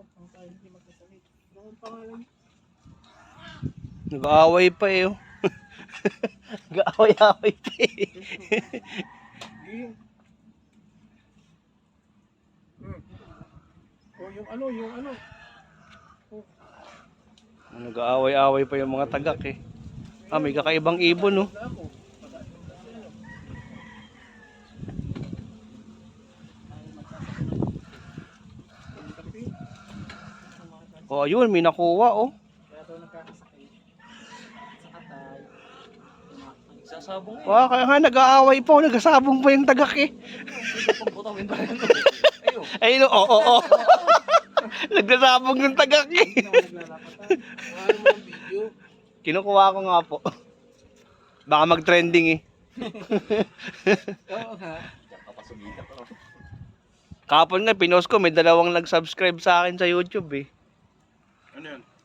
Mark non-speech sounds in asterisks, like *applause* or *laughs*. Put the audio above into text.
ano, ang tayo hindi magkasalit. Ano ang pangalan? Nag-aaway pa eh. oh. *laughs* Nag-aaway-aaway pa eh. Hmm. O yung ano, yung ano. Nag-aaway-aaway pa yung mga tagak eh. Ah, may kakaibang ibon no. Ako. Oh, ayun, may nakuha oh. Kaya nagkakasakit. Sa katay. Nagsasabong eh. Wow, kaya nga nag-aaway pa, oh, nagasabong pa yung tagak eh. Pagputawin pa rin. Ayun. Ayun, *laughs* oo, oo, oo. Nagsasabong yung tagak eh. *laughs* Kinukuha ko nga po. Baka mag-trending eh. *laughs* Oo nga. Kapon nga, pinost ko, may dalawang nag-subscribe sa akin sa YouTube eh. Ano yun?